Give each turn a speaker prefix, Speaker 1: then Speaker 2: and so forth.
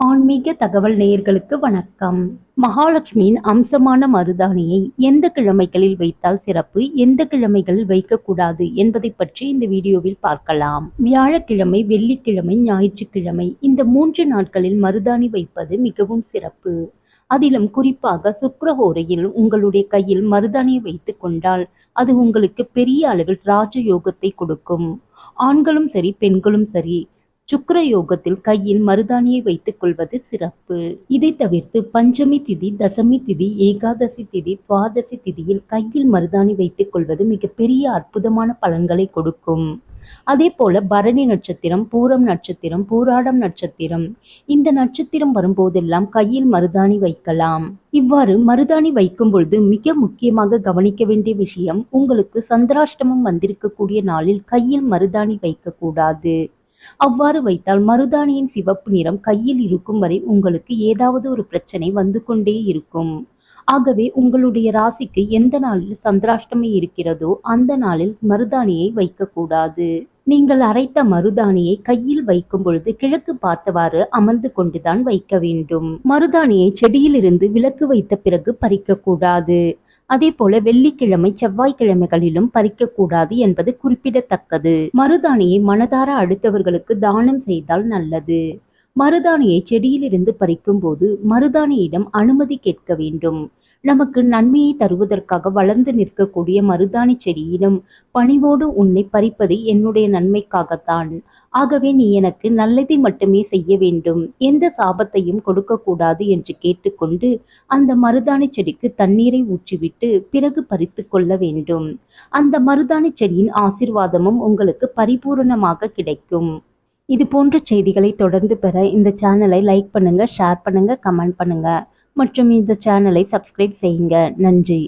Speaker 1: ஆன்மீக தகவல் நேயர்களுக்கு வணக்கம். மகாலட்சுமியின் அம்சமான மருதாணியை எந்த கிழமைகளில் வைத்தால் சிறப்பு எந்த கிழமைகளில் வைக்கக்கூடாது என்பதை பற்றி இந்த வீடியோவில் பார்க்கலாம். வியாழக்கிழமை வெள்ளிக்கிழமை ஞாயிற்றுக்கிழமை இந்த மூன்று நாட்களில் மருதாணி வைப்பது மிகவும் சிறப்பு. அதிலும் குறிப்பாக சுக்கரஹோரையில் உங்களுடைய கையில் மருதாணியை வைத்து கொண்டால் அது உங்களுக்கு பெரிய அளவில் ராஜயோகத்தை கொடுக்கும். ஆண்களும் சரி பெண்களும் சரி சுக்கர யோகத்தில் கையில் மருதாணியை வைத்துக் கொள்வது சிறப்பு. இதை தவிர்த்து பஞ்சமி திதி தசமி திதி ஏகாதசி திதி துவாதசி திதியில் கையில் மருதாணி வைத்துக் கொள்வது மிகப்பெரிய அற்புதமான பலன்களை கொடுக்கும். அதே போல பரணி நட்சத்திரம் பூரம் நட்சத்திரம் பூராடம் நட்சத்திரம் இந்த நட்சத்திரம் வரும்போதெல்லாம் கையில் மருதாணி வைக்கலாம். இவ்வாறு மருதாணி வைக்கும் பொழுது மிக முக்கியமாக கவனிக்க வேண்டிய விஷயம் உங்களுக்கு சந்திராஷ்டமம் வந்திருக்கக்கூடிய நாளில் கையில் மருதாணி வைக்கக்கூடாது. அவ்வாறு வைத்தால் மருதாணியின் சிவப்பு நிறம் கையில் இருக்கும் வரை உங்களுக்கு ஏதாவது ஒரு பிரச்சனை வந்து கொண்டே இருக்கும். ஆகவே உங்களுடைய ராசிக்கு எந்த நாளில் சந்திராஷ்டமி இருக்கிறதோ அந்த நாளில் மருதாணியை வைக்கக்கூடாது. நீங்கள் அரைத்த மருதாணியை கையில் வைக்கும் பொழுது கிழக்கு பார்த்தவாறு அமர்ந்து கொண்டுதான் வைக்க வேண்டும். மருதாணியை செடியிலிருந்து விலக்கு வைத்த பிறகு பறிக்கக்கூடாது. அதே போல வெள்ளிக்கிழமை செவ்வாய்க்கிழமைகளிலும் பறிக்கக்கூடாது என்பது குறிப்பிடத்தக்கது. மருதாணியை மனதார அடுத்தவர்களுக்கு தானம் செய்தால் நல்லது. மருதாணியை செடியிலிருந்து பறிக்கும் போது மருதாணியிடம் அனுமதி கேட்க வேண்டும். நமக்கு நன்மையை தருவதற்காக வளர்ந்து நிற்கக்கூடிய மருதாணி செடியிலும் பணிவோடு உன்னை பறிப்பது என்னுடைய நன்மைக்காகத்தான். ஆகவே நீ எனக்கு நல்லதை மட்டுமே செய்ய வேண்டும். எந்த சாபத்தையும் கொடுக்கக்கூடாது என்று கேட்டுக்கொண்டு அந்த மருதாணி செடிக்கு தண்ணீரை ஊற்றிவிட்டு பிறகு பறித்து கொள்ள வேண்டும். அந்த மருதாணி செடியின் ஆசிர்வாதமும் உங்களுக்கு பரிபூரணமாக கிடைக்கும். இது போன்ற செய்திகளை தொடர்ந்து பெற இந்த சேனலை லைக் பண்ணுங்க ஷேர் பண்ணுங்க கமெண்ட் பண்ணுங்க. மற்றும் இந்த சேனலை சப்ஸ்கிரைப் செய்யுங்க. நன்றி.